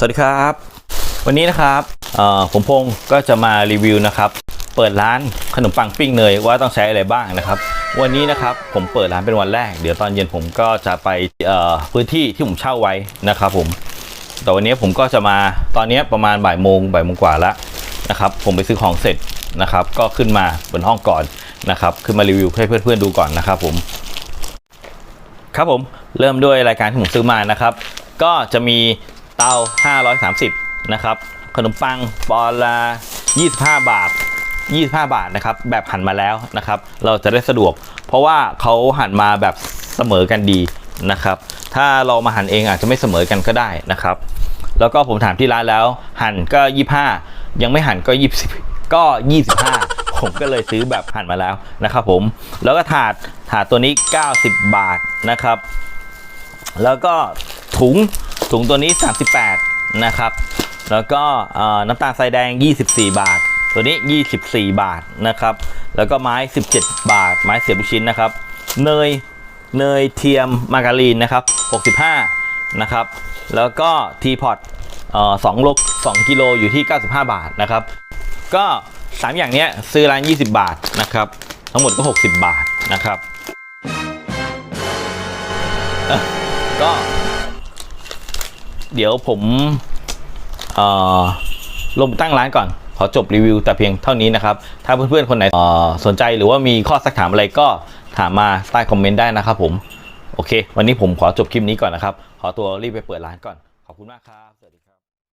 สวัสดีครับ วันนี้นะครับผมพงศ์ก็จะมารีวิวนะครับ เปิดร้านขนมปังปิ้งเนยว่าต้องใช้อะไรบ้างนะครับ วันนี้นะครับผมเปิดร้านเป็นวันแรก เดี๋ยวตอนเย็นผมก็จะไปพื้นที่ที่ผมเช่าไว้นะครับผมแต่วันนี้ผมก็จะมาตอนนี้ประมาณบ่ายโมงบ่ายโมงกว่าแล้วนะครับ ผมไปซื้อของเสร็จนะครับ ก็ขึ้นมาบนห้องก่อนนะครับ ขึ้นมารีวิวให้เพื่อนๆดูก่อนนะครับผมครับผมเริ่มด้วยรายการที่ผมซื้อมานะครับ ก็จะมี เตา 530 นะครับ ขนมปังปอนละ25 บาท 25 บาทนะครับ แบบหั่นมาแล้วนะครับ เราจะได้สะดวก เพราะว่าเขาหั่นมาแบบเสมอกันดีนะครับ ถ้าเรามาหั่นเองอาจจะไม่เสมอกันก็ได้นะครับ แล้วก็ผมถามที่ร้านแล้ว หั่นก็ 25 ยังไม่หั่นก็ 20 ก็ 25 ผมก็เลยซื้อแบบหั่นมาแล้วนะครับผม แล้วก็ถาดถาดตัวนี้ 90 บาทนะครับ แล้วก็ถุง ถุงตัวนี้ 38 นะครับ แล้วก็น้ำตาลทรายแดง 24 บาท ตัวนี้ 24 บาทนะครับ แล้วก็ไม้ 17 บาท ไม้เสียบลูกชิ้นนะครับ เนย เนยเทียมมาการีนนะครับ 65 นะครับ แล้วก็ทีพอตเอ่อ2โล2กิโลอยู่ที่ 95 บาทนะครับ ก็ 3 อย่างนี้ซื้อร้าน 20 บาทนะครับ ทั้งหมดก็ 60 บาทนะครับ ก็ เดี๋ยวผมลงตั้งร้านก่อน ขอจบรีวิวแต่เพียงเท่านี้นะครับ ถ้าเพื่อนๆ คนไหนสนใจหรือว่ามีข้อสักถามอะไรก็ถามมาใต้คอมเมนต์ได้นะครับผม โอเค วันนี้ผมขอจบคลิปนี้ก่อนนะครับ ขอตัวรีบไปเปิดร้านก่อน ขอบคุณมากครับ สวัสดีครับ